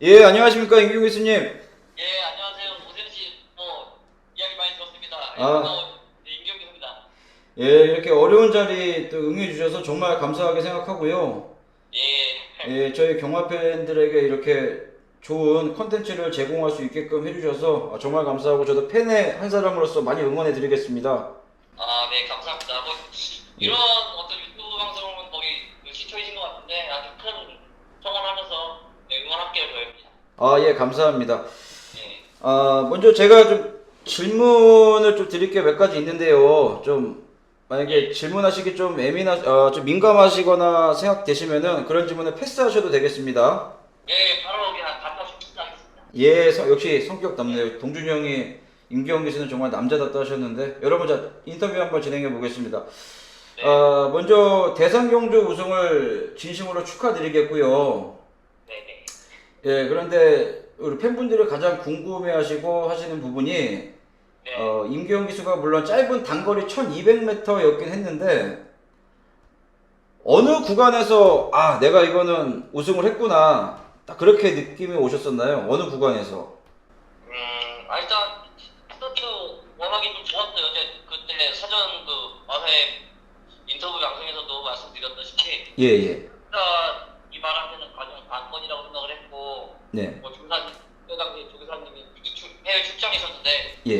예, 안녕하십니까, 임규 교수님. 예, 안녕하세요. 오세훈 씨, 뭐 이야기 많이 들었습니다. 예, 아. 어, 네, 임경규입니다. 예, 이렇게 어려운 자리 또 응해 주셔서 정말 감사하게 생각하고요. 예, 예, 저희 경마 팬들에게 이렇게 좋은 컨텐츠를 제공할 수 있게끔 해주셔서 정말 감사하고 저도 팬의 한 사람으로서 많이 응원해 드리겠습니다. 아, 네, 감사합니다. 뭐 이런 어떤 유튜브 방송은 거의 그 시초이신 것 같은데 아주 큰 성원하면서 네, 응원할게요, 저희. 아, 예, 감사합니다. 예, 아, 먼저 제가 좀 질문을 좀 드릴 게 몇 가지 있는데요. 좀 만약에 질문하시기 좀 예민하, 아, 좀 민감하시거나 생각되시면은 그런 질문을 패스하셔도 되겠습니다. 예, 바로 그냥 답변 시작하겠습니다. 예, 성- 역시 성격 남네요. 동준이 형이 임기영 교수는 정말 남자답다 하셨는데 여러분 자 인터뷰 한번 진행해 보겠습니다. 네. 아, 먼저 대상 경주 우승을 진심으로 축하드리겠고요. 네, 네. 예, 그런데 우리 팬분들이 가장 궁금해하시고 하시는 부분이 네. 어, 임기영 기수가 물론 짧은 단거리 1200m였긴 했는데 어느 구간에서 아 내가 이거는 우승을 했구나 딱 그렇게 느낌이 오셨었나요? 어느 구간에서? 음, 아, 일단 스타트 워낙에 좀 좋았어요. 제 그때 사전 그 와세 인터뷰 방송에서도 말씀드렸다시피 예, 예. 일단 이 말하면은 가장 관건이라고 생각을 했고 네. 뭐 조교사님 그 당시 조교사님이 출- 해외 출장이셨는데 예.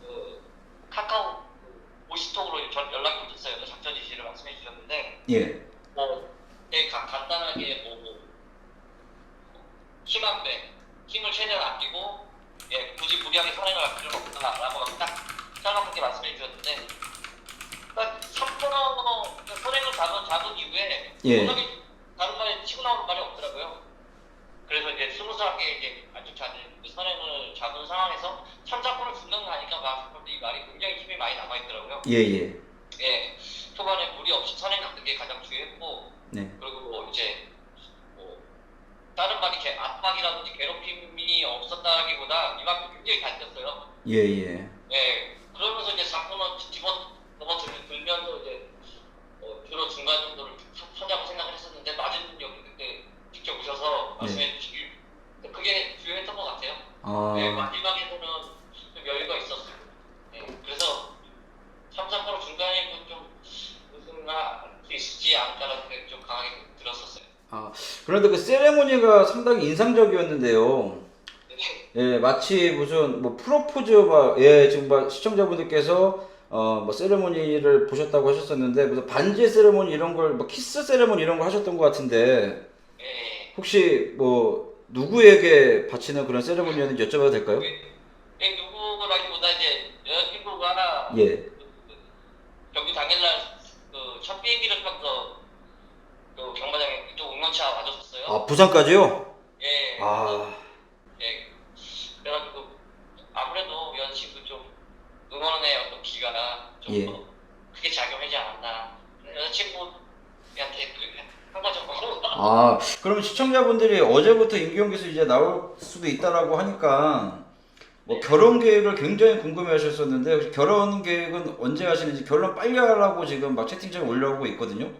그 카카오 그 오시톡으로 전 연락이 오셨어요. 그 작전 지시를 말씀해 주셨는데 예. 뭐 되게 가- 간단하게 뭐, 뭐 힘한 배 힘을 최대한 아끼고 예 굳이 무리하게 선행을 할 필요는 없다라고 딱 짤막하게 말씀해 주셨는데 딱 3코너 선행을 잡은 잡은 이후에 예. 다른 말에 치고 나오는 말이 없더라고요. 그래서 이제 이제 아주 잘 선행을 잡은 상황에서 3사코를 중간 가니까 막이 말이 굉장히 힘이 많이 남아 있더라고요. 예, 예. 예, 초반에 무리 없이 선행 잡는 게 가장 중요했고 네. 그리고 뭐 이제 뭐 다른 말이 개, 압박이라든지 괴롭힘이 없었다기보다 이만큼 굉장히 잘 뛰었어요. 예, 예. 예, 그러면서 이제 4코너 집어 넘어들면서 이제 어, 주로 중간 정도를 서- 서자고 생각을 했었는데 맞은 여기 그때 직접 오셔서 말씀해 주시길 그게 중요했던 것 같아요. 네, 아. 마지막에서는 좀 여유가 있었어요. 네, 그래서 3, 4코너 중간에 좀 우승할 수 있지 않을까라는 생각이 좀 강하게 들었었어요. 아, 그런데 그 세레모니가 상당히 인상적이었는데요. 네, 예, 마치 무슨 뭐 프로포즈 막, 예, 지금 막 시청자분들께서 어, 뭐 세레모니를 보셨다고 하셨었는데 무슨 반지 세레모니 이런 걸 뭐 키스 세레모니 이런 걸 하셨던 것 같은데 네, 혹시 뭐 누구에게 바치는 그런 세레모니였는지 여쭤봐도 될까요? 네, 누구라기보다 이제 여자친구가 예. 그, 그 경기 당일날 그 첫 비행기를 타고서 그 경마장에 이쪽 응원차 와줬 었어요. 아, 부산까지요? 예. 아, 예. 그래가지고 아무래도 여자친구 좀 응원의 어떤 기가 좀 예. 더 크게 작용하지 않았나. 여자친구한테 그한 거죠. 아, 그러면 시청자분들이 어제부터 임기영 기수 이제 나올 수도 있다라고 하니까 뭐 결혼 계획을 굉장히 궁금해 하셨었는데 혹시 결혼 계획은 언제 하시는지 결혼 빨리 하라고 지금 막 채팅창에 올라오고 있거든요.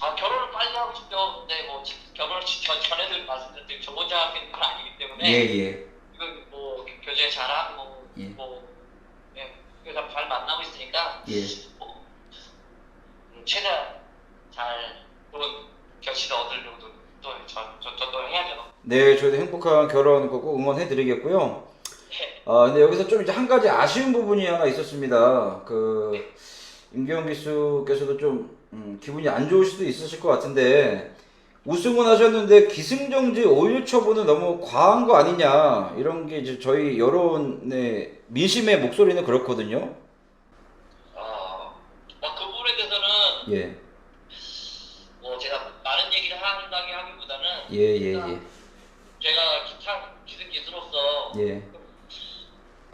아 결혼을 빨리 하고 싶죠. 근데 뭐 지- 결혼을 지- 전- 전에도 말씀드렸듯이 저 혼자 하는 건 아니기 때문에 예, 예. 이건 뭐 교제 잘하고 예. 뭐 예, 그래서 잘 만나고 있으니까 예. 뭐, 음, 최대한 잘 좋은 결실을 얻으려고. 네, 저희도 행복한 결혼 꼭 응원해 드리겠고요. 예. 아, 근데 여기서 좀 이제 한 가지 아쉬운 부분이 하나 있었습니다. 그 임기영 기수께서도 좀 음, 기분이 안 좋을 수도 있으실 것 같은데 우승은 하셨는데 기승정지 오일 처분은 너무 과한 거 아니냐 이런 게 이제 저희 여론의 민심의 목소리는 그렇거든요. 어, 뭐그 부분에 대해서는 예, 뭐 제가 많은 얘기를 한다기 하기보다는 예, 예, 예, 제가 기창 기승 기수로서 예,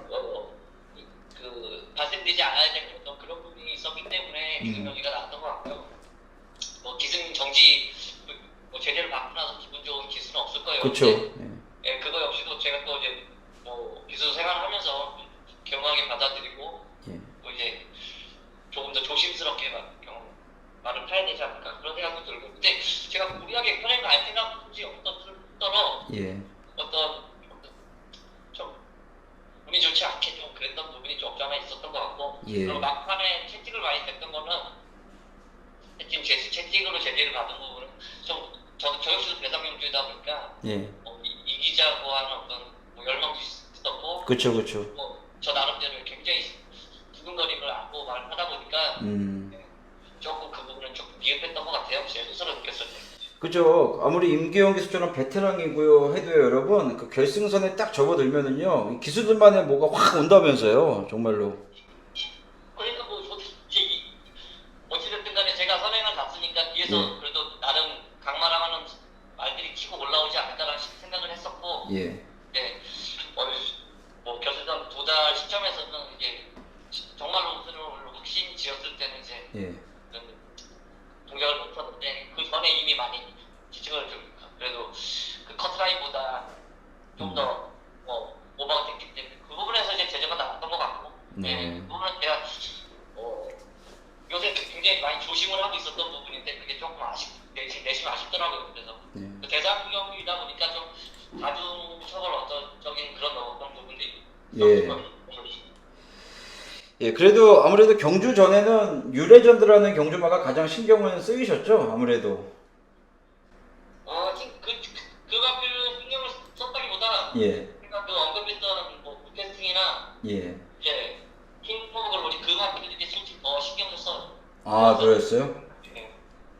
어, 그, 그 발생되지 않아야 될 어떤 그런 부분이 있었기 때문에 음. 기승 정지가 나왔던 것 같고요. 뭐 기승 정지 뭐 제재를 받고 나서 기분 좋은 기수는 없을 거예요. 그렇죠. 근데, 예. 예, 그거 역시도 제가 또 이제 뭐 기수 생활하면서 겸허하게 받아들이고 예. 또 이제 조금 더 조심스럽게 막 말을 타야 되지 않을까 그런 생각도 들고 근데 제가 무리하게 편에 갈 생각이 없었더러 예. 어떤 좀 운이 좋지 않게 좀 그랬던 부분이 좀 없지 않아 있었던 것 같고 예. 그리고 막판에 채찍을 많이 댔던 거는 채찍 제 채찍으로 제재를 받은 부분은 좀 저 역시도 대상경주이다 보니까 예. 어, 이, 이기자고 하는 어떤 뭐 열망도 있었고 그쵸, 그쵸. 뭐 저 나름대로 굉장히 두근거림을 안고 말을 하다 보니까 음. 조금 그 부분은 조금 미흡했던 것 같아요. 제 스스로 때. 그죠. 아무리 임기영 기수처럼 베테랑이고요 해도요, 여러분. 그 결승선에 딱 접어들면은요, 이 기수들만의 뭐가 확 온다면서요. 정말로. 그러니까 뭐 어찌됐든 간에 제가 선행을 갔으니까 뒤에서 예. 그래도 나름 강마랑하는 말들이 치고 올라오지 않을까라는 생각을 했었고 예. 네. 어, 뭐 결승선 도달 시점에서는 이제 정말로 우승을 확신 지었을 때는 이제 예. 좀 동작을 못하는데 그 전에 이미 많이 지칭을 좀 그래도 그 커트라인보다 좀 더 어, 오버가 됐기 때문에 그 부분에서 이제 제재가 나왔던 것 같고 네. 네. 그 부분은 제가 어, 요새 굉장히 많이 조심을 하고 있었던 부분인데 그게 조금 아쉽 내심, 내심 아쉽더라고요 그래서 예. 그 대상경이다 보니까 좀 다중 처벌 어떤적인 그런 어떤 부분들이 예. 좀 예, 그래도 아무래도 경주 전에는 유레전드라는 경주마가 가장 신경을 쓰이셨죠? 아무래도. 어, 지금 그, 그, 그 앞을 신경을 썼다기보다 예. 그러니까 그 언급했던 뭐 테스팅이나 예. 이제 킹포그를 우리 그 앞에 이렇게 솔직히 더 신경 썼어. 아, 그랬어요? 예.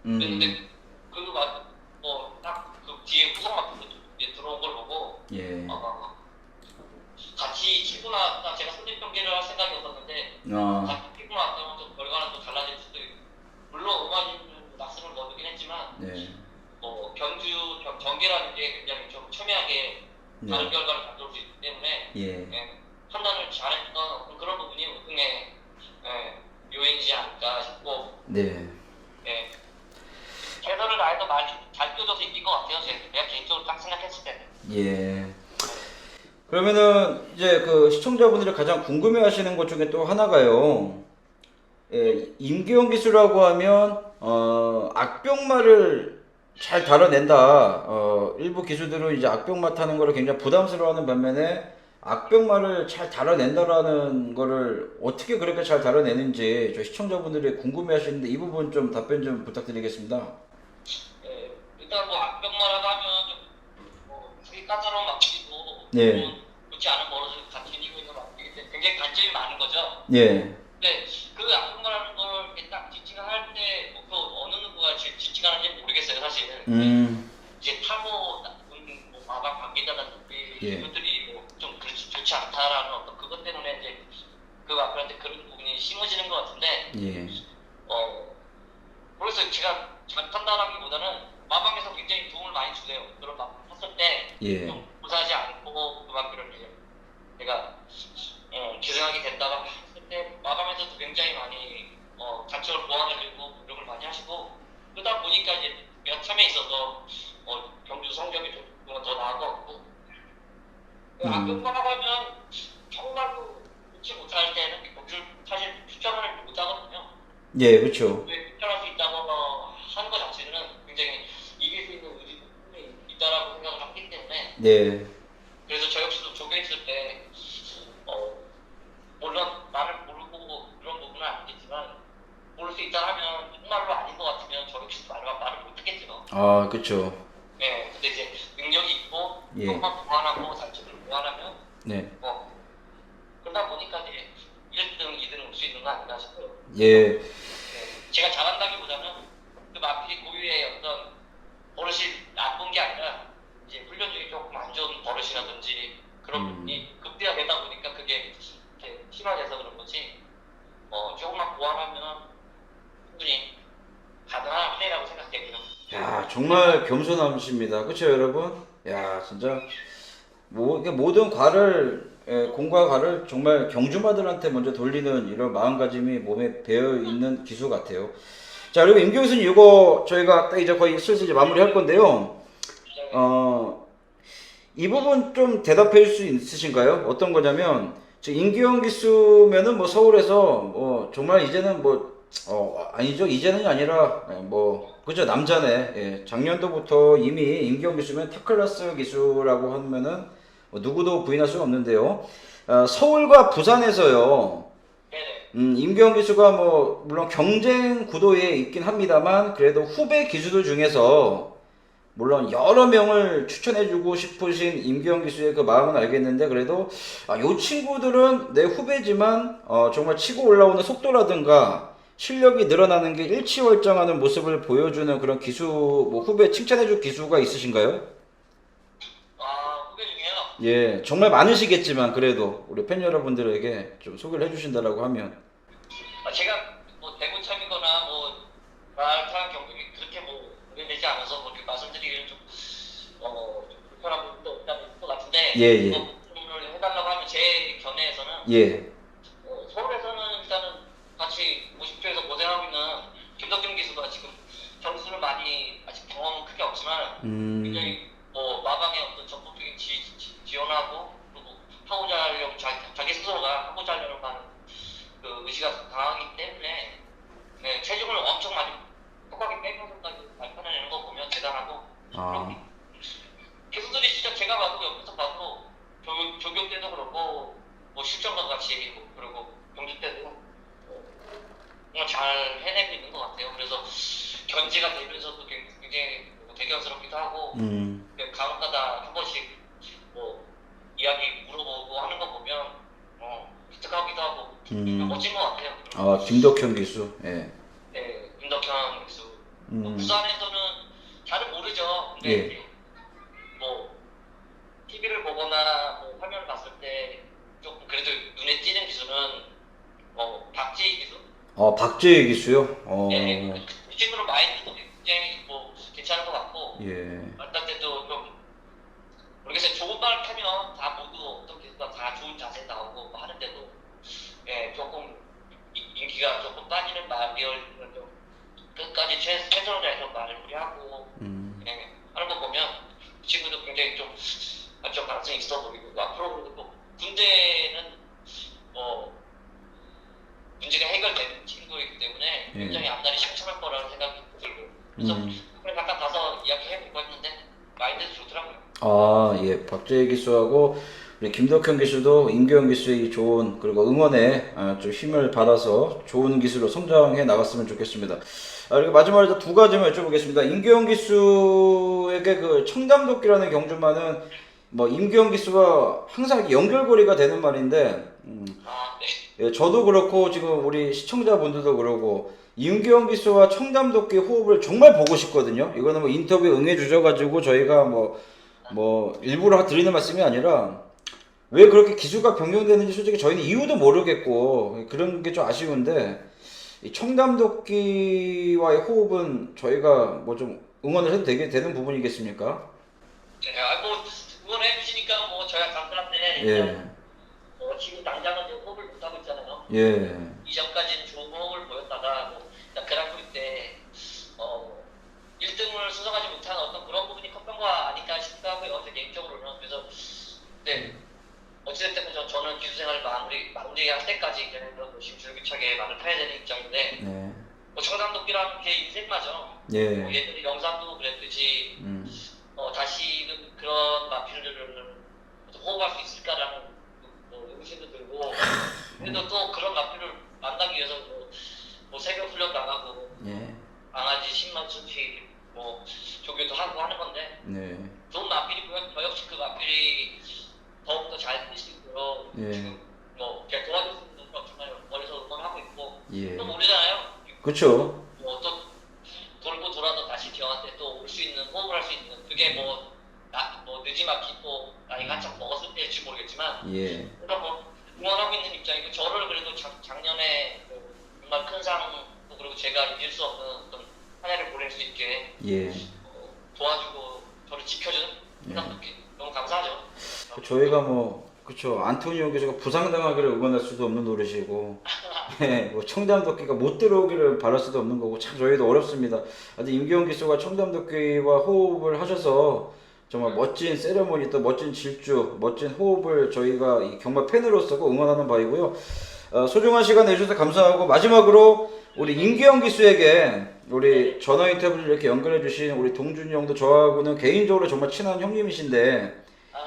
음. 근데 그막뭐딱그 뒤에 후속 마크도 이제 들어온 걸 보고 예. 어, 같이 치고 나왔다 제가 선제 경기를 할 생각이 없었는데 아, 같이 치고 나왔다면 좀 결과는 또 달라질 수도 있고 물론 오마이는 낙승을 거두긴 했지만 네. 뭐 경주 경, 경기라는 게 굉장히 좀 첨예하게 다른 네. 결과를 가져올 수 있기 때문에 예. 예, 판단을 잘했던 어떤 그런 부분이 우승의 예, 요인이지 않을까 싶고 네. 예, 최선을 다해서 많이 잘 뛰어줘서 이긴 것 같아요. 제- 제가 개인적으로 딱 생각했을 때는. 예. 그러면은 이제 그 시청자분들이 가장 궁금해 하시는 것 중에 또 하나가요. 예, 임기영 기수라고 하면 어, 악병마를 잘 다뤄낸다. 어, 일부 기수들은 이제 악병마 타는 거를 굉장히 부담스러워하는 반면에 악병마를 잘 다뤄낸다라는 거를 어떻게 그렇게 잘 다뤄내는지 저 시청자분들이 궁금해하시는데 이 부분 좀 답변 좀 부탁드리겠습니다. 예, 일단 뭐 악병마라고 하면 좀 뭐 되게 까다로운 막기고 네. 뭐 좋지 않은 지니고 있는 막기기 때문에 굉장히 단점이 많은 거죠. 예. 근데 그 악병마라는 걸 이렇게 딱 지칭을 할때 그 어느 누구가 지- 지칭하는지 모르겠어요 사실. 음. 이제 타고 나쁜 뭐 마방 관계자라든지 예. 그들이 뭐 좀 그렇지 좋지 않다라는 어떤 그것 때문에 이제 그 앞들한테 그런 부분이 심어지는 것 같은데 예. 어 그래서 제가 잘 판단하기보다는 마방에서 굉장히 도움을 많이 주세요. 그런 마방 탔을 때 예. 좀 무사하지 않고 그만큼 이제 제가 어, 기생하게 된다고 했을 때 마감에서도 굉장히 많이 어, 단점을 보완하려고 노력을 많이 하시고 그러다 보니까 이제 내가 참에 있어서 어, 경주 성적이 조금 더 나은 것 같고 음. 악용과라고 하면 정말로 좋지 못할 때는 경주 사실 추천을 못 하거든요. 예, 그렇죠. 왜 추천할 수 있다고 하는 것 자체는 굉장히 이길 수 있는 의지가 있다라고 생각을 하기 때문에 네. 그래서 저 역시도 조교 있을 때, 어, 물론 나를 모르고 그런 부분은 아니겠지만, 모를 수 있다 하면 정말로 아닌 것 같으면 저 역시도 말을, 말을 못 하겠죠. 아, 그렇죠. 네, 근데 이제 능력이 있고, 예. 조금만 보완하고, 단점을 보완하면, 네. 어, 그러다 보니까 이제 1등, 2등 올 수 있는 거 아닌가 싶어요. 예. 네, 제가 잘한다기보다는 그 마필이 고유의 어떤 버릇이 나쁜 게 아니라 이제 훈련 중에 조금 안 좋은 버릇이라든지 그런 음. 부분이 극대화되다 보니까 그게 이렇게 심화돼서 그런 거지 어, 조금만 보완하면 충분히 가능한 플레이라고 생각해요. 야, 정말 겸손하십니다. 그렇죠, 여러분? 야, 진짜 뭐 모든 과를 예, 공과 과를 정말 경주마들한테 먼저 돌리는 이런 마음가짐이 몸에 배어 있는 기수 같아요. 자, 그리고 임경 교수님 이거 저희가 딱 이제 거의 슬슬 이제 마무리할 건데요. 어, 이 부분 좀 대답해 줄 수 있으신가요? 어떤 거냐면, 임기영 기수면은 뭐 서울에서 뭐 정말 이제는 뭐 어 아니죠. 이제는 아니라 예, 뭐 그죠. 남자네. 예, 작년도부터 이미 임기영 기수면 탑클래스 기수라고 하면은 뭐 누구도 부인할 수가 없는데요. 어, 서울과 부산에서요. 음, 임기영 기수가 뭐 물론 경쟁 구도에 있긴 합니다만 그래도 후배 기수들 중에서 물론 여러 명을 추천해주고 싶으신 임기영 기수의 그 마음은 알겠는데 그래도 아, 요 친구들은 내 후배지만 어, 정말 치고 올라오는 속도라든가 실력이 늘어나는 게 일치월장하는 모습을 보여주는 그런 기수 뭐 후배 칭찬해줄 기수가 있으신가요? 아, 후배 중에요. 예 정말 많으시겠지만 그래도 우리 팬 여러분들에게 좀 소개를 해주신다라고 하면 아, 제가 뭐 대구 참이거나 뭐 말타는 경력이 그렇게 뭐 오래되지 않아서 뭐 이렇게 말씀드리기는 좀, 어, 좀 불편한 부분도 없다는 것 같은데 예, 예. 뭐 해달라고 하면 제 견해에서는 예 어, 서울에서는 일단은 같이 50조에서 고생하고 있는 김덕균 기수가 지금 점수를 많이 아직 경험은 크게 없지만 음, 굉장히 뭐 마방의 어떤 적극적인 지, 지, 지 원하고 그리고 하고자 하려고 자, 자기 스스로가 하고자 하려고 하는 그 의지가 강하기 때문에 네, 체중을 엄청 많이 톡하게 빼면서까지 나타내는 거 보면 대단하고 아, 기수들이 진짜 제가 봐도 옆에서 봐도 조, 조교 때도 그렇고 뭐 실전과 같이 뭐 그리고 경주 때도 정말 잘 해내고 있는 것 같아요. 그래서 견제가 되면서도 굉장히 뭐 대견스럽기도 하고 음, 간혹가다 한 번씩 뭐 이야기 물어보고 하는 거 보면 어 기특하기도 하고 음. 멋진 것 같아요. 아 김덕현 기수 예. 네, 김덕현. 뭐 음. 부산에서는 잘은 모르죠. 근데 예. 뭐 TV를 보거나 뭐 화면을 봤을 때 조금 그래도 눈에 띄는 기수는 어 박지희 기수. 어 박재희 기수요? 어, 예, 그 친구는 마인드도 굉장히 뭐 괜찮은 것 같고 예. 말할 때도 좀 모르겠어요. 좋은 말 하면 다 모두 어떤 기수가 다 좋은 자세 나오고 뭐 하는데도 예 조금 이- 인기가 조금 빠지는 말을 좀 끝까지 최, 최선을 다해서 말을 우리하고 음, 예, 하는 거 보면 이 친구도 굉장히 좀, 아, 좀 가능성이 있어 보이고 앞으로 또 군대는 뭐 문제가 해결되는 친구이기 때문에 예. 굉장히 앞날이 심심할 거라는 생각이 들고 그래서 음. 그냥 잠깐 가서 이야기해보고 했는데 마인드도 좋더라고요. 아, 예. 박재희 기수하고 우리 김덕현 기수도 임규현 기수의 이 좋은 그리고 응원에 아, 좀 힘을 받아서 좋은 기수로 성장해 나갔으면 좋겠습니다. 아, 그리고 마지막으로 두 가지만 여쭤보겠습니다. 임규현 기수에게 그 청담도끼라는 경주만은 뭐 임규현 기수가 항상 연결고리가 되는 말인데 음, 아, 네. 예, 저도 그렇고 지금 우리 시청자분들도 그러고 이은경 기수와 청담도끼 호흡을 정말 보고 싶거든요. 이거는 뭐 인터뷰 응해 주셔가지고 저희가 뭐 뭐 일부러 드리는 말씀이 아니라 왜 그렇게 기수가 변경되는지 솔직히 저희는 이유도 모르겠고 그런 게 좀 아쉬운데 이 청담도끼와의 호흡은 저희가 뭐 좀 응원을 해도 되게 되는 부분이겠습니까? 네, 아, 뭐 응원해 주시니까 뭐 저야 감사한데 예, 뭐 지금 당장은 호흡을 못 하고 있잖아요. 예, 이전까지는 좋은 호흡을 보였다가 뭐 일단 그랑프리 때 어, 1등을 수성하지 못한 어떤 그런 부분이 컸던 거 아닐까 싶기도 하고요. 제 개인적으로는 그래서 네 어찌됐든 저, 저는 기수 생활 마무리 마무리할 때까지 그냥 열심히 줄기차게 말을 타야 되는 입장인데 네, 뭐 청담도끼라는 게 인생마죠. 뭐 예, 예전에 영상도 그랬듯이 음, 어, 다시는 그런 마필들을 호흡할 수 있을까라는 뭐 의심도 들고 그래도 또 그런 마필을 만나기 위해서 뭐, 뭐 새벽 훈련 나가고 예, 강아지 10만 수치 뭐 조교도 하고 하는 건데 네, 좋은 마필이고요. 저 역시 그 마필이 더욱더 잘 뛸 수 있도록 예. 지금 뭐 제가 도와줄 수 있는 건 정말 멀리서 응원하고 있고 예, 또 모르잖아요. 그렇죠. 뭐또 돌고 돌아도 다시 저한테 또 올 수 있는 호흡을 할 수 있는 그게 뭐, 나, 뭐 늦지막히 또 나이가 한참 먹었을 때일지 모르겠지만 예, 그러니까 뭐 응원하고 있는 입장이고 저를 그래도 작, 작년에 그 정말 큰 상도 그리고 제가 잊을 수 없는 어떤 한 해를 보낼 수 있게 예. 어, 도와주고 저를 지켜준 생각밖에 너무 감사하죠. 저희가 뭐 그쵸 안토니오 교수가 부상당하기를 응원할 수도 없는 노릇이고 예, 뭐 청담도끼가 못 들어오기를 바랄 수도 없는 거고 참 저희도 어렵습니다. 하여튼 임기훈 기수가 청담도끼와 호흡을 하셔서 정말 멋진 세레모니 또 멋진 질주 멋진 호흡을 저희가 이 경마 팬으로서 꼭 응원하는 바이고요. 어, 소중한 시간 내주셔서 감사하고 마지막으로 우리 임기영 기수에게 우리 전화 인터뷰를 이렇게 연결해 주신 우리 동준이 형도 저하고는 개인적으로 정말 친한 형님이신데 아.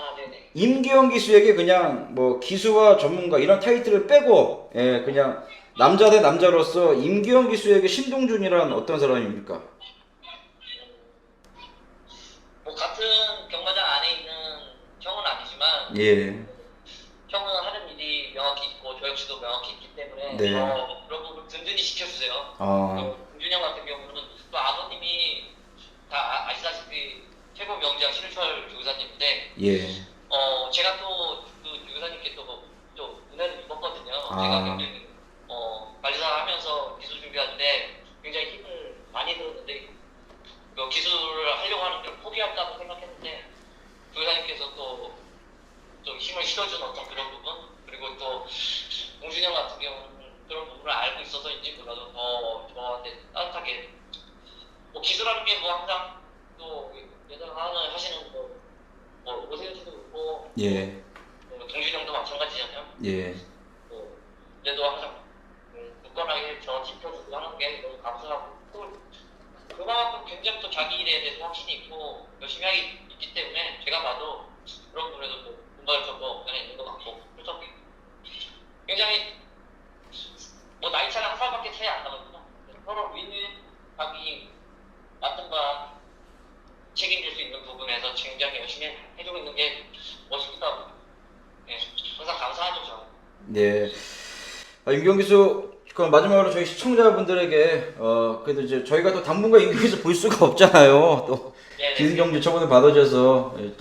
임기영 기수에게 그냥 뭐 기수와 전문가 이런 타이틀을 빼고 예 그냥 남자 대 남자로서 임기영 기수에게 신동준이란 어떤 사람입니까? 뭐 같은 경마장 안에 있는 형은 아니지만 예. 형은 하는 일이 명확히 있고 저 역시도 명확히 있기 때문에 네. 어, 그런 부분 든든히 지켜주세요. 아또 김준이 형 같은 경우는 또 아버님이 다 아- 아시다시피 최고 명장 신우철 교사님인데 예. 어 제가 또그 교사님께 또또 은혜를 입었거든요. 아. 제가 굉장히 어 관리사 하면서 기술 준비하는데 굉장히 힘을 많이 들었는데 그 기술을 하려고 하는 걸 포기할까도 생각했는데 교사님께서 또, 또 힘을 실어준 어떤 그런 부분 그리고 또 공준이 형 같은 경우는 그런 부분을 알고 있어서인지 몰라도 더 저한테 따뜻하게 뭐 기술하는 게 뭐 항상 또 예전하는 하시는 뭐, 뭐 오세훈 씨도 그렇고 예. 뭐 동준이 형도 마찬가지잖아요 예. 뭐 그래도 항상 음, 굳건하게 저 지켜주고 하는 게 너무 감사하고 또 그만큼 굉장히 또 자기 일에 대해서 확신이 있고 열심히 하기 있기 때문에 제가 봐도 그런 부분에도 또 공부할 점도 그냥 있는 것 같고 그래서 굉장히 뭐 나이 차는 한 살밖에 차이 안 나거든요 서로 윈윈 자기 맡은 바 책임질 수 있는 부분에서 굉장히 열심히 해주고 있는 게 멋있다고 네, 항상 감사하죠 저는 네. 아, 임경 기수 그럼 마지막으로 저희 시청자분들에게 어 그래도 이제 저희가 또 당분간 기수 볼 수가 없잖아요. 또 네, 네. 기승 경주 처분을 받아줘서 예,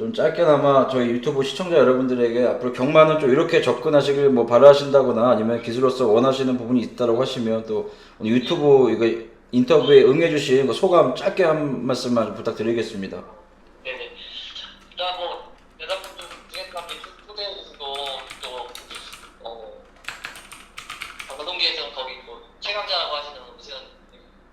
좀 짧게나마 저희 유튜브 시청자 여러분들에게 앞으로 경마는 좀 이렇게 접근하시길 뭐 바라신다거나 아니면 기수로서 원하시는 부분이 있다고 하시면 또 유튜브 이거 인터뷰에 응해주신 그 소감 짧게 한 말씀만 좀 부탁드리겠습니다. 네네. 일단 뭐또 어, 거기 뭐 최강자라고 하시는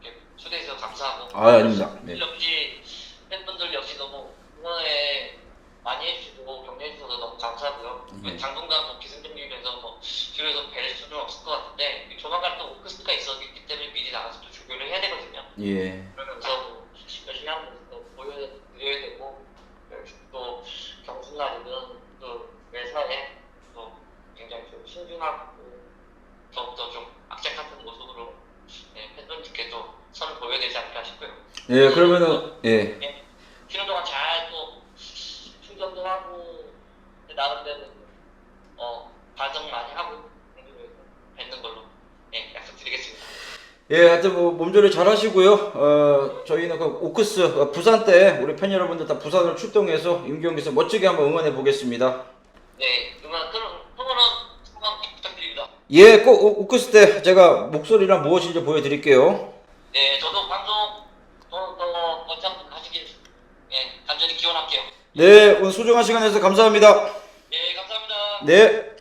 이렇게 초대해주셔서 감사하고 아 아닙니다. 네. 역시 팬분들 역시 너무 응원에 많이 해주시고 격려해주셔서 너무 감사하고요. 네. 당분간 뭐 기승전결에서 뭐 뒤에서 뵐 수는 없을 것 같은데 조만간 또 오크스트가 있었기 때문에 미리 나가서 또 조교를 해야 되거든요. 예. 그러면서 뭐 열심히 하는 모습도 보여드려야 되고 또 경순날이든 또 매사에 또 굉장히 좀 신중하고 더욱더 좀 악착 같은 모습으로 네, 팬분들께 또 선을 보여야 되지 않을까 싶고요. 예 그러면은 예. 쉬는 동안 잘또 충전도 하고 나름대로 어 반성 많이 하고 뵙는 걸로 네, 약속드리겠습니다. 예, 하여튼 뭐 몸조리 잘 하시고요. 어, 저희는 그 오크스 어, 부산 때 우리 팬 여러분들 다 부산으로 출동해서 임경 기서 멋지게 한번 응원해 보겠습니다. 네, 소원은 소감 부탁드립니다. 예, 꼭 오- 오크스 때 제가 목소리랑 무엇인지 보여드릴게요. 네, 저도 방송 더더 번창 하시길 네, 간절히 기원할게요. 네, 오늘 소중한 시간 내서 감사합니다. 네, 감사합니다. 네.